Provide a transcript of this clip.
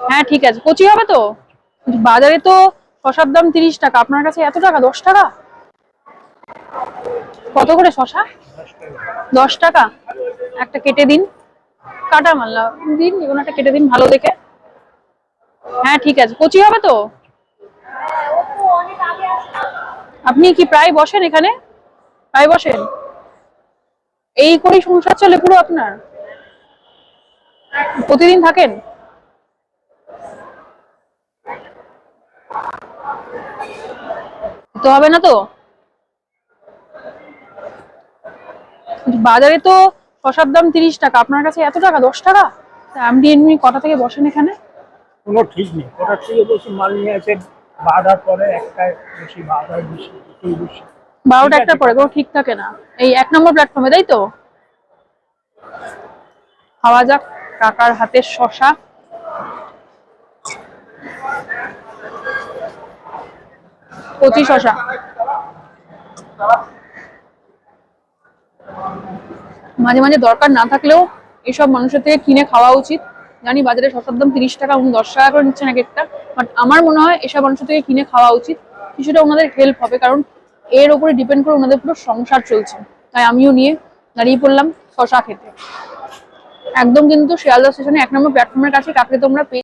হ্যাঁ ঠিক আছে। কচি হবে তো? বাজারে তো শশার দাম তিরিশ টাকা। আপনার কাছে এত টাকা? দশ টাকা? কত করে শশা? দশ টাকা। একটা কেটে দিন। কাটা মাল্লা। দিন এগুলো একটা কেটে দিন ভালো দেখে। হ্যাঁ ঠিক আছে। কচি হবে তো? আপনি কি প্রায় বসেন এখানে? প্রায় বসেন? এই করেই সংসার চলে পুরো আপনার? প্রতিদিন থাকেন? তো হবে না তো? বাজারে তো শশার দাম তিরিশ টাকা। আপনার কাছে এত টাকা? দশ টাকা? আপনি এমনি কটা থেকে বসেন এখানে? কোনো ঠিক নেই। কোটার থেকে বেশি মাল নিয়ে পরে একটায় বেশি বেশি বেশি বারোটা একটা পরে কোনো ঠিক থাকে না। এই এক নম্বর প্ল্যাটফর্মে তাই তো? খাওয়া যাক কাকার হাতের শশা। কচি শশা মাঝে মাঝে দরকার না থাকলেও এসব মানুষের থেকে কিনে খাওয়া উচিত। জানি বাজারে শশার দাম তিরিশ টাকা উনি দশ টাকা করে নিচ্ছেন এক একটা বাট আমার মনে হয় এসব মানুষের থেকে কিনে খাওয়া উচিত। কিছুটা ওনাদের হেল্প হবে, কারণ এর উপরে ডিপেন্ড করে ওনাদের পুরো সংসার চলছে। তাই আমিও নিয়ে দাঁড়িয়ে পড়লাম শশা খেতে। একদম কিন্তু শিয়ালদা স্টেশনে এক নম্বর প্ল্যাটফর্মের কাছে কাকে তোমরা